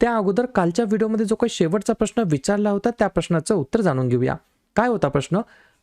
त्या अगोदर कालच्या व्हिडिओमध्ये जो काही शेवटचा प्रश्न विचारला होता त्या प्रश्नाचं उत्तर जाणून घेऊया. काय होता प्रश्न?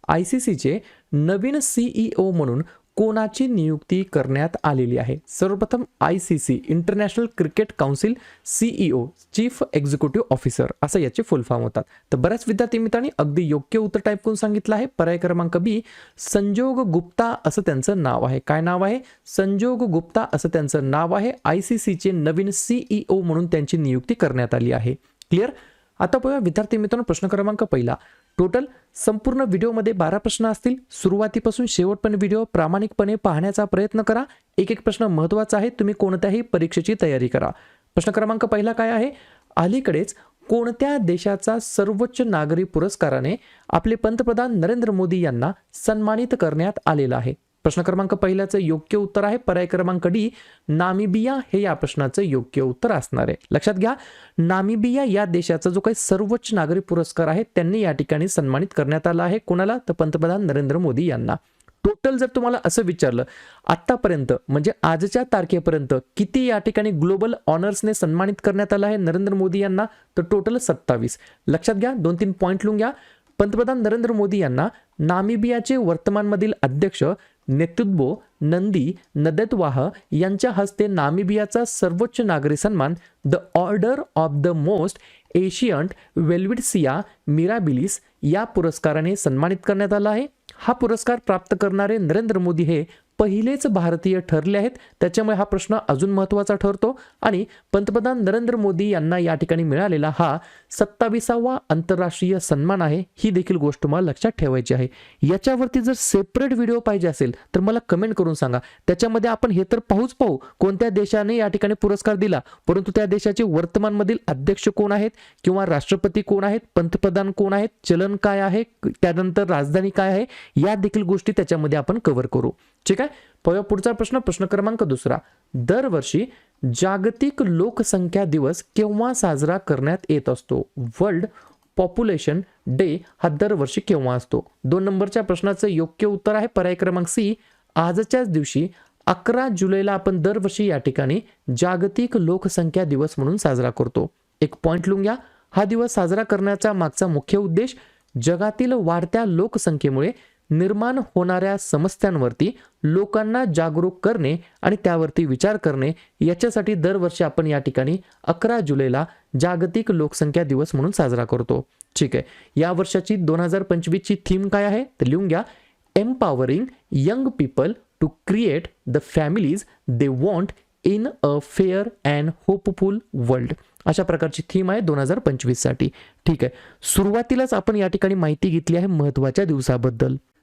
आय सी सीचे नवीन सीईओ म्हणून कोणाची नियुक्ती करण्यात आलेली आहे? सर्वप्रथम I C C international cricket council CEO chief executive officer असं याचे फुल फॉर्म होतात. तर बऱ्याच विद्यार्थी मित्रांनी अगदी योग्य उत्तर टाईप करून सांगितलं आहे. पर्याय क्रमांक बी संजोग गुप्ता असं त्यांचं नाव आहे. काय नाव आहे? संजोग गुप्ता असं त्यांचं नाव आहे. आय सी सीचे नवीन सीईओ म्हणून त्यांची नियुक्ती करण्यात आली आहे. क्लिअर आता पाहूया विद्यार्थी मित्रांनो प्रश्न क्रमांक पहिला. टोटल संपूर्ण व्हिडिओमध्ये बारा प्रश्न असतील. सुरुवातीपासून शेवटपर्यंत व्हिडिओ प्रामाणिकपणे पाहण्याचा प्रयत्न करा. एक एक प्रश्न महत्त्वाचा आहे. तुम्ही कोणत्याही परीक्षेची तयारी करा. प्रश्न क्रमांक पहिला काय आहे? अलीकडेच कोणत्या देशाचा सर्वोच्च नागरी पुरस्काराने आपले पंतप्रधान नरेंद्र मोदी यांना सन्मानित करण्यात आलेला आहे? प्रश्न क्रमांक पहिल्याचं योग्य उत्तर आहे. पर्याय क्रमांक डी नामिबिया हे या प्रश्नाचं योग्य उत्तर असणार आहे. लक्षात घ्या नामिबिया या देशाचा जो काही सर्वोच्च नागरी पुरस्कार आहे त्यांनी या ठिकाणी सन्मानित करण्यात आला आहे. कोणाला? तर पंतप्रधान नरेंद्र मोदी यांना. टोटल जर तुम्हाला असं विचारलं आत्तापर्यंत म्हणजे आजच्या तारखेपर्यंत किती या ठिकाणी ग्लोबल ऑनर्सने सन्मानित करण्यात आलं आहे नरेंद्र मोदी यांना? तर टोटल सत्तावीस. लक्षात घ्या दोन तीन पॉईंट लिहून घ्या. पंतप्रधान नरेंद्र मोदी यांना नामिबियाचे वर्तमानमधील अध्यक्ष नेतृत्व नंदी नदतवाह यांच्या हस्ते नामिबियाचा सर्वोच्च नागरी सन्मान the Order of the Most Ancient Welwitschia Mirabilis या पुरस्काराने सन्मानित करण्यात आला आहे. हा पुरस्कार प्राप्त करणारे नरेंद्र मोदी हे पहिलेच भारतीय ठरले आहेत. त्याच्यामुळे हा प्रश्न अजून महत्त्वाचा ठरतो. आणि पंतप्रधान नरेंद्र मोदी यांना या ठिकाणी मिळालेला हा सत्तावीसावा आंतरराष्ट्रीय सन्मान आहे ही देखील गोष्ट तुम्हाला लक्षात ठेवायची आहे. याच्यावरती जर सेपरेट व्हिडिओ पाहिजे असेल तर मला कमेंट करून सांगा. त्याच्यामध्ये आपण हे तर पाहूच पाहू कोणत्या देशाने या ठिकाणी पुरस्कार दिला? परंतु त्या देशाचे वर्तमानमधील अध्यक्ष कोण आहेत? किंवा राष्ट्रपती कोण आहेत? पंतप्रधान कोण आहेत? चलन काय आहे? त्यानंतर राजधानी काय आहे? या देखील गोष्टी त्याच्यामध्ये आपण कव्हर करू. ठीक आहे? पाहूया पुढचा प्रश्न प्रश्न क्रमांक दुसरा. दरवर्षी जागतिक लोकसंख्या दिवस केव्हा साजरा करण्यात येत असतो? वर्ल्ड पॉप्युलेशन डे हा दरवर्षी केव्हा असतो? दोन नंबरच्या प्रश्नाचं योग्य उत्तर आहे पर्याय क्रमांक सी. आजच्याच दिवशी अकरा जुलैला आपण दरवर्षी या ठिकाणी जागतिक लोकसंख्या दिवस म्हणून साजरा करतो. एक पॉइंट लिहून घ्या. हा दिवस साजरा करण्याचा मागचा मुख्य उद्देश जगातील वाढत्या लोकसंख्येमुळे निर्माण होणाऱ्या समस्यांवरती लोकांना जागरूक करणे आणि त्यावरती विचार करणे याच्यासाठी दरवर्षी आपण या ठिकाणी अकरा जुलैला जागतिक लोकसंख्या दिवस म्हणून साजरा करतो. ठीक आहे. या वर्षाची दोन हजार पंचवीसची थीम काय आहे? तर लिहून घ्या. Empowering young people to create the families they want in a fair and hopeful world अशा प्रकारची थीम आहे दोन हजार पंचवीससाठी. ठीक आहे. सुरुवातीलाच आपण या ठिकाणी माहिती घेतली आहे महत्त्वाच्या दिवसाबद्दल.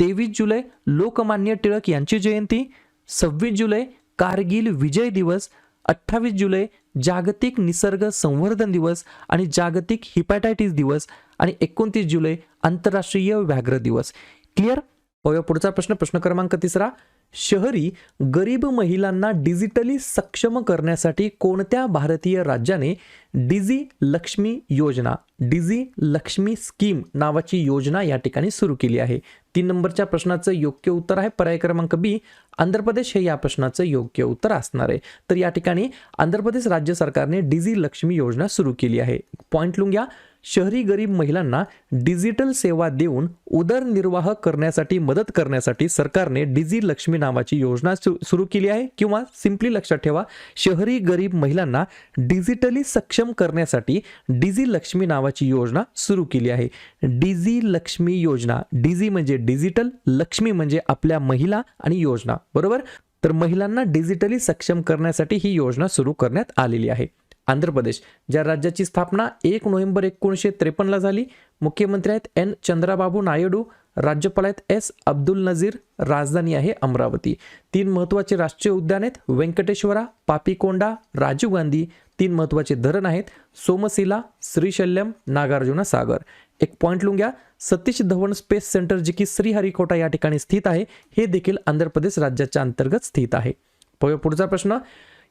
तेवीस जुलै लोकमान्य टिळक यांची जयंती सव्वीस जुलै कारगिल विजय दिवस अठ्ठावीस जुलै जागतिक निसर्ग संवर्धन दिवस आणि जागतिक हिपॅटायटिस दिवस आणि एकोणतीस जुलै आंतरराष्ट्रीय व्याघ्र दिवस. क्लिअर पाहूया पुढचा प्रश्न. प्रश्न क्रमांक तिसरा. शहरी गरीब महिलांना डिजिटली सक्षम करण्यासाठी कोणत्या भारतीय राज्याने डिझी लक्ष्मी योजना डिझी लक्ष्मी स्कीम नावाची योजना या ठिकाणी सुरू केली आहे. तीन नंबरच्या प्रश्नाचं योग्य उत्तर आहे. पर्याय क्रमांक बी आंध्र प्रदेश हे या प्रश्नाचं योग्य उत्तर असणार आहे. तर या ठिकाणी आंध्र प्रदेश राज्य सरकारने डिझी लक्ष्मी योजना सुरू केली आहे. पॉईंट लिहून घ्या शहरी गरीब महिलांना डिजिटल सेवा देऊन उदरनिर्वाह करण्यासाठी मदत करण्यासाठी सरकारने डिझी लक्ष्मी नावाची योजना सु- सुरू केली आहे. किंवा सिम्पली लक्षात ठेवा शहरी गरीब महिलांना डिजिटली सक्षम करण्यासाठी डिझी लक्ष्मी नावाची योजना सुरू केली आहे. डिझी लक्ष्मी योजना डिझी म्हणजे डिजिटल लक्ष्मी म्हणजे आपल्या महिला आणि योजना बरोबर? तर महिलांना डिजिटली सक्षम करण्यासाठी ही योजना सुरू करण्यात आलेली आहे. आंध्र प्रदेश ज्या राज्याची स्थापना एक नोव्हेंबर एकोणीसशे त्रेपन्नला झाली मुख्यमंत्री आहेत एन. चंद्राबाबू नायडू राज्यपाल आहेत एस. अब्दुल नझीर राजधानी आहे अमरावती. तीन महत्त्वाचे राष्ट्रीय उद्यान आहेत व्यंकटेश्वरा पापीकोंडा राजीव गांधी तीन महत्त्वाचे धरण आहेत. सोमशिला श्रीशल्यम नागार्जुन सागर. एक पॉईंट लिहून घ्या. सतीश धवन स्पेस सेंटर जे की श्रीहरिकोटा या ठिकाणी स्थित आहे हे देखील आंध्र प्रदेश राज्याच्या अंतर्गत स्थित आहे. पुढचा प्रश्न.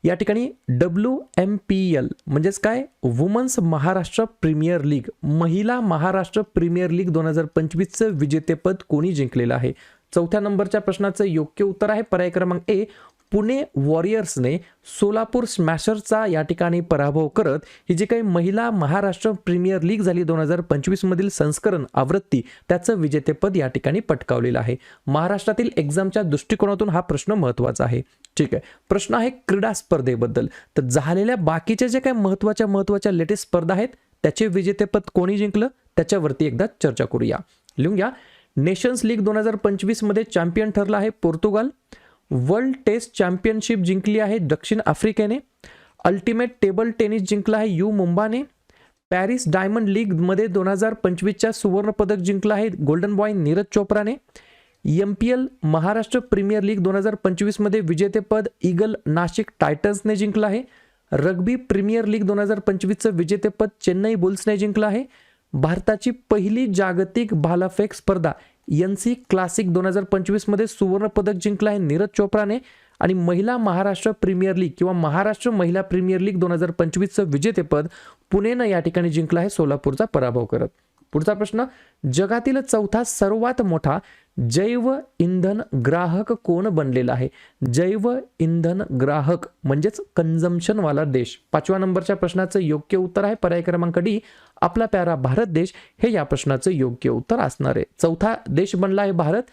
या ठिकाणी डब्ल्यू एम पी एल म्हणजेच काय? वुमन्स महाराष्ट्र प्रीमियर लीग महिला महाराष्ट्र प्रीमियर लीग दोन हजार पंचवीसचं विजेतेपद कोणी जिंकलेलं आहे? चौथ्या नंबरच्या प्रश्नाचं योग्य उत्तर आहे. पर्याय क्रमांक ए पुणे वॉरियर्सने सोलापूर स्मॅशरचा या ठिकाणी पराभव करत ही जी काही महिला महाराष्ट्र प्रीमियर लीग झाली दोन हजार पंचवीसमधील संस्करण आवृत्ती त्याचं विजेतेपद या ठिकाणी पटकावलेलं आहे. महाराष्ट्रातील एक्झामच्या दृष्टिकोनातून हा प्रश्न महत्त्वाचा आहे. ठीक आहे. प्रश्न आहे क्रीडा स्पर्धेबद्दल. तर झालेल्या बाकीच्या जे काही महत्त्वाच्या महत्त्वाच्या लेटेस्ट स्पर्धा आहेत त्याचे विजेतेपद कोणी जिंकलं? त्याच्यावरती एकदा चर्चा करूया. लिहून घ्या. नेशन्स लीग दोन हजार पंचवीसमध्ये चॅम्पियन ठरला आहे पोर्तुगाल. वर्ल्ड टेस्ट चॅम्पियनशिप जिंकली आहे दक्षिण आफ्रिकेने. अल्टिमेट टेबल टेनिस जिंकला आहे यू मुंबाने. पॅरिस डायमंड लीगमध्ये दोन हजार पंचवीसच्या सुवर्णपदक जिंकलं आहे golden boy Neeraj चोप्राने. M P L Maharashtra premier league दोन हजार पंचवीसमध्ये विजेतेपद ईगल नाशिक टायटन्सने जिंकलं आहे. रग्बी प्रीमियर लीग दोन हजार पंचवीसचं विजेतेपद चेन्नई बुल्सने जिंकलं आहे. भारताची पहिली जागतिक भालाफेक स्पर्धा एन सी क्लासिक दोन हजार पंचवीसमध्ये सुवर्णपदक जिंकलं आहे नीरज चोप्राने. आणि महिला महाराष्ट्र प्रीमियर लीग किंवा महाराष्ट्र महिला प्रीमियर लीग दोन हजार पंचवीसचं विजेतेपद पुणेनं या ठिकाणी जिंकलं आहे सोलापूरचा पराभव करत. पुढचा प्रश्न जगातील चौथा सर्वात मोठा जैव इंधन ग्राहक कोण बनलेला आहे? जैव इंधन ग्राहक म्हणजेच कन्झम्पशनवाला देश. पाचव्या नंबरच्या प्रश्नाचं योग्य उत्तर आहे. पर्याय क्रमांक डी आपला प्यारा भारत देश. हे या प्रश्नाचं योग्य उत्तर असणार आहे. चौथा देश बनला आहे भारत.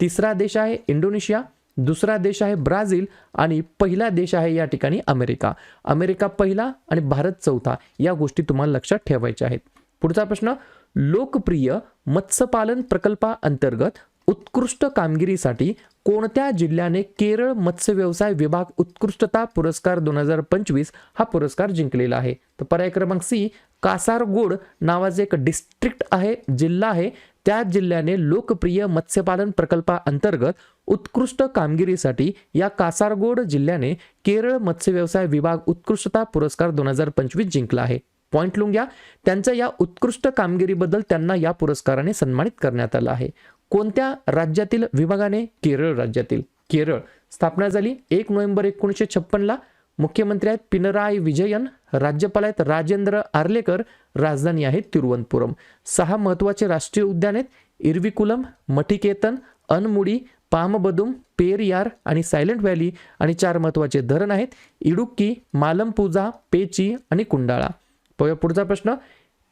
तिसरा देश आहे इंडोनेशिया. दुसरा देश आहे ब्राझील. आणि पहिला देश आहे या ठिकाणी अमेरिका. अमेरिका पहिला आणि भारत चौथा. या गोष्टी तुम्हाला लक्षात ठेवायच्या आहेत. पुढचा प्रश्न लोकप्रिय मत्स्यपालन प्रकल्पाअंतर्गत उत्कृष्ट कामगिरीसाठी कोणत्या जिल्ह्याने केरळ मत्स्य व्यवसाय विभाग उत्कृष्टता पुरस्कार दोन हजार पंचवीस हा पुरस्कार जिंकलेला आहे? तर पर्याय क्रमांक सी कासारगोड नावाचे एक डिस्ट्रिक्ट आहे जिल्हा आहे. त्या जिल्ह्याने लोकप्रिय मत्स्यपालन प्रकल्पाअंतर्गत उत्कृष्ट कामगिरीसाठी या कासारगोड जिल्ह्याने केरळ मत्स्य व्यवसाय विभाग उत्कृष्टता पुरस्कार दोन हजार पंचवीस जिंकला आहे. पॉईंट लिहून घ्या त्यांच्या या उत्कृष्ट कामगिरीबद्दल त्यांना या पुरस्काराने सन्मानित करण्यात आलं आहे. कोणत्या राज्यातील विभागाने? केरळ राज्यातील. केरळ. स्थापना झाली एक नोव्हेंबर एकोणीसशे छप्पनला. मुख्यमंत्री आहेत पिनराय विजयन. राज्यपाल आहेत राजेंद्र आर्लेकर. राजधानी आहे तिरुवनंतपुरम. सहा महत्त्वाचे राष्ट्रीय उद्यान आहेत. इरविकुलम मठिकेतन अनमुडी पामबदुम पेरियार आणि सायलेंट व्हॅली आणि चार महत्त्वाचे धरण आहेत. इडुक्की मालमपूजा पेची आणि कुंडाळा. पाहूया पुढचा प्रश्न.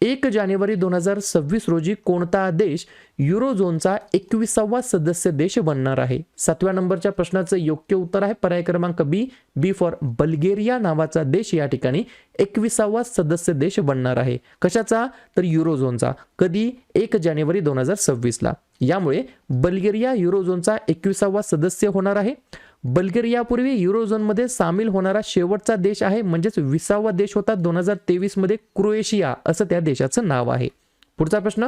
एक जानेवारी दोन हजार सव्वीस रोजी कोणता देश युरोझोनचा एकविसावा सदस्य देश बनणार आहे? सातव्या नंबरच्या प्रश्नाचं योग्य उत्तर आहे पर्याय क्रमांक बी. बी फॉर बल्गेरिया नावाचा देश या ठिकाणी एकविसावा सदस्य देश बनणार आहे. कशाचा? तर युरोझोनचा. कधी? एक जानेवारी दोन हजार सव्वीसला. यामुळे बल्गेरिया युरोझोनचा एकविसावा सदस्य होणार आहे. बल्गेरियापूर्वी युरोझोनमध्ये सामील होणारा शेवटचा देश आहे म्हणजेच विसावा देश होता दोन हजार तेवीसमध्ये क्रोएशिया असं त्या देशाचं नाव आहे. पुढचा प्रश्न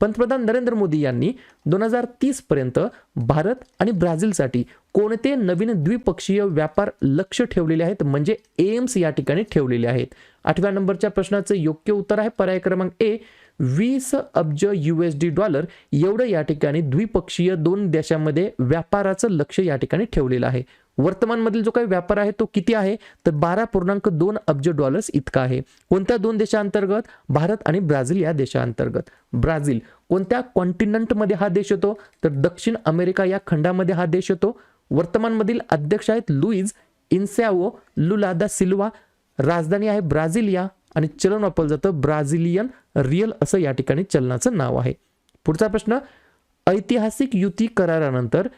पंतप्रधान नरेंद्र मोदी यांनी दोन हजार तीसपर्यंत भारत आणि ब्राझीलसाठी कोणते नवीन द्विपक्षीय व्यापार लक्ष ठेवलेले आहेत म्हणजे एम्स या ठिकाणी ठेवलेले आहेत? आठव्या नंबरच्या प्रश्नाचं योग्य उत्तर आहे पर्याय क्रमांक ए वीस अब्ज यू एस डी डॉलर एवढं या ठिकाणी द्विपक्षीय दोन देशांमध्ये व्यापाराचं लक्ष या ठिकाणी ठेवलेलं आहे. वर्तमानमधील जो काही व्यापार आहे तो किती आहे? तर बारा पूर्णांक दोन अब्ज डॉलर्स इतका आहे. कोणत्या दोन देशांतर्गत? भारत आणि ब्राझील या देशांतर्गत. ब्राझील कोणत्या कॉन्टिनंटमध्ये हा देश येतो तर दक्षिण अमेरिका या खंडामध्ये हा देश येतो वर्तमानमधील अध्यक्ष आहेत लुईज इन्सॅओ लुला दा सिल्वा. राजधानी आहे ब्राझिलिया आणि चलन वापरलं जातं ब्राझिलियन रिअल असं या ठिकाणी चलनाचं नाव आहे. पुढचा प्रश्न ऐतिहासिक युती करारानंतर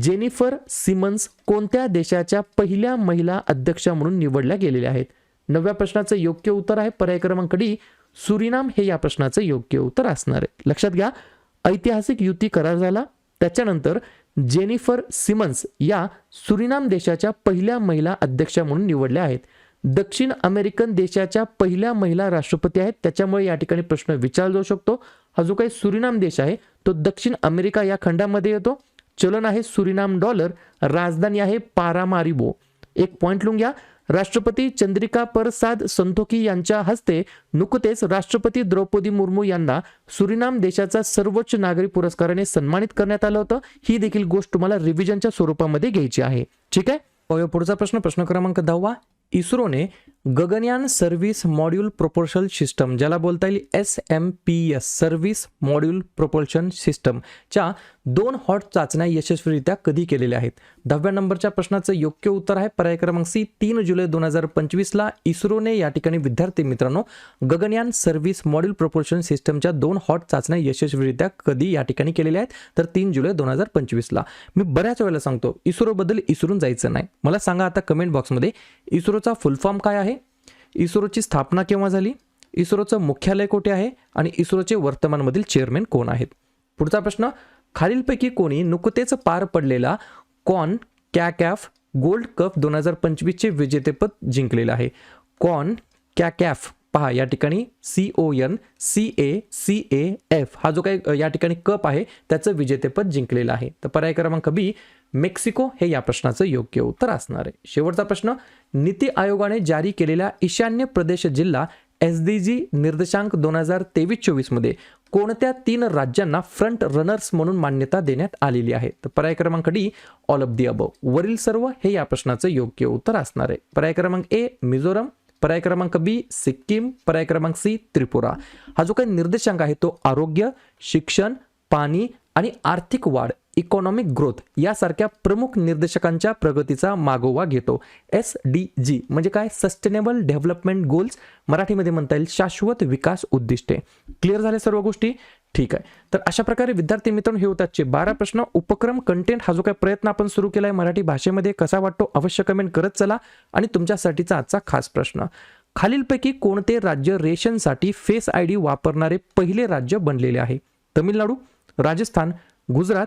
जेनिफर सिमन्स कोणत्या देशाच्या पहिल्या महिला अध्यक्षा म्हणून निवडल्या गेलेल्या आहेत? नवव्या प्रश्नाचं योग्य उत्तर आहे पर्याय क्रमांक डी सुरिनाम हे या प्रश्नाचं योग्य उत्तर असणार आहे. लक्षात घ्या ऐतिहासिक युती करार झाला त्याच्यानंतर जेनिफर सिमन्स या सुरिनाम देशाच्या पहिल्या महिला अध्यक्षा म्हणून निवडल्या आहेत. दक्षिण अमेरिकन देशाच्या पहिल्या महिला राष्ट्रपती आहेत. त्याच्यामुळे या ठिकाणी प्रश्न विचारला जाऊ शकतो. हा जो काही सुरिनाम देश आहे तो दक्षिण अमेरिका या खंडामध्ये येतो. चलन आहे सुरिनाम डॉलर राजधानी आहे पारामारिबो. एक पॉइंट लिहून घ्या. राष्ट्रपती चंद्रिका परसाद संतोखी यांच्या हस्ते नुकतेच राष्ट्रपती द्रौपदी मुर्मू यांना सुरिनाम देशाचा सर्वोच्च नागरी पुरस्काराने सन्मानित करण्यात आलं होतं. ही देखील गोष्ट तुम्हाला रिव्हिजनच्या स्वरूपामध्ये घ्यायची आहे. ठीक आहे? पुढचा प्रश्न. प्रश्न क्रमांक दहावा. इस्रोने Gaganyaan service module proportion system ज्याला बोलता येईल S M P S service module proportion सिस्टमच्या दोन हॉट चाचण्या यशस्वीरित्या कधी केलेल्या आहेत? दहाव्या नंबरच्या प्रश्नाचं योग्य उत्तर आहे पर्याय क्रमांक सी तीन जुलै दोन हजार पंचवीसला इस्रोने या ठिकाणी विद्यार्थी मित्रांनो गगनयान सर्व्हिस मॉड्यूल प्रोपोर्शन सिस्टमच्या दोन हॉट चाचण्या यशस्वीरित्या कधी या ठिकाणी केलेल्या आहेत? तर तीन जुलै दोन हजार पंचवीसला. मी बऱ्याच वेळेला सांगतो इस्रोबद्दल इसरून जायचं नाही. मला सांगा आता कमेंट बॉक्समध्ये इस्रोचा फुल फॉर्म काय आहे? इस्रोची स्थापना केव्हा झाली? इस्रोचं मुख्यालय कुठे आहे? आणि इस्रोचे वर्तमानमधील चेअरमॅन कोण आहेत? पुढचा प्रश्न खालीलपैकी कोणी नुकतेच पार पडलेला कॉन कॅकॅफ गोल्ड कप दोन हजार पंचवीसचे विजेतेपद जिंकलेलं आहे. कॉन कॅकॅफ पहा या ठिकाणी C O N C A C A F हा जो काही या ठिकाणी कप आहे त्याचं विजेतेपद जिंकलेलं आहे. तर पर्याय क्रमांक बी मेक्सिको हे या प्रश्नाचं योग्य उत्तर असणार आहे. शेवटचा प्रश्न नीती आयोगाने जारी केलेल्या ईशान्य प्रदेश जिल्हा एस डी जी निर्देशांक दोन हजार तेवीस चोवीसमध्ये कोणत्या तीन राज्यांना फ्रंट रनर्स म्हणून मान्यता देण्यात आलेली आहे? तर पर्याय क्रमांक D all of the above वरील सर्व हे या प्रश्नाचं योग्य उत्तर असणार आहे. पर्याय क्रमांक ए मिझोरम. पर्याय क्रमांक बी सिक्कीम. पर्याय क्रमांक सी त्रिपुरा. हा जो काही निर्देशांक आहे तो आरोग्य शिक्षण पाणी आणि आर्थिक वाढ इकॉनॉमिक ग्रोथ यासारख्या प्रमुख निर्देशकांच्या प्रगतीचा मागोवा घेतो. एस डी जी म्हणजे काय? सस्टेनेबल डेव्हलपमेंट गोल्स मराठीमध्ये म्हणता येईल शाश्वत विकास उद्दिष्टे. क्लिअर झाले सर्व गोष्टी? ठीक आहे. तर अशा प्रकारे विद्यार्थी मित्रांनो हे होताचे बारा प्रश्न. उपक्रम कंटेंट हा जो काही प्रयत्न आपण सुरू केला आहे मराठी भाषेमध्ये कसा वाटतो? अवश्य कमेंट करत चला. आणि तुमच्यासाठीचा आजचा खास प्रश्न. खालीलपैकी कोणते राज्य रेशनसाठी फेस आय डी वापरणारे पहिले राज्य बनलेले आहे? तमिळनाडू राजस्थान गुजरात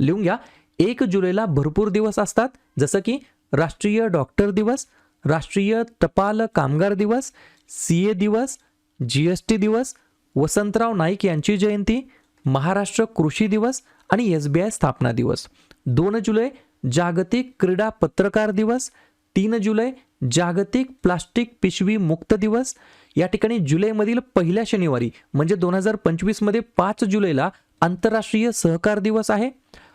लिहून घ्या. एक जुलैला भरपूर दिवस असतात. जसं की राष्ट्रीय डॉक्टर दिवस राष्ट्रीय टपाल कामगार दिवस सी ए दिवस जी एस टी दिवस वसंतराव नाईक यांची जयंती महाराष्ट्र कृषी दिवस आणि एस बी आय स्थापना दिवस. दोन जुलै जागतिक क्रीडा पत्रकार दिवस. तीन जुलै जागतिक प्लास्टिक पिशवी मुक्त दिवस. या ठिकाणी जुलैमधील पहिल्या शनिवारी म्हणजे दोन हजार पंचवीसमध्ये पाच जुलैला आंतरराष्ट्रीय सहकार दिवस आहे.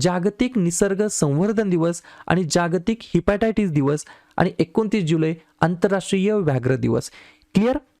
जागतिक निसर्ग संवर्धन दिवस आणि जागतिक हिपॅटायटिस दिवस आणि एकोणतीस जुलै आंतरराष्ट्रीय व्याघ्र दिवस. क्लिअर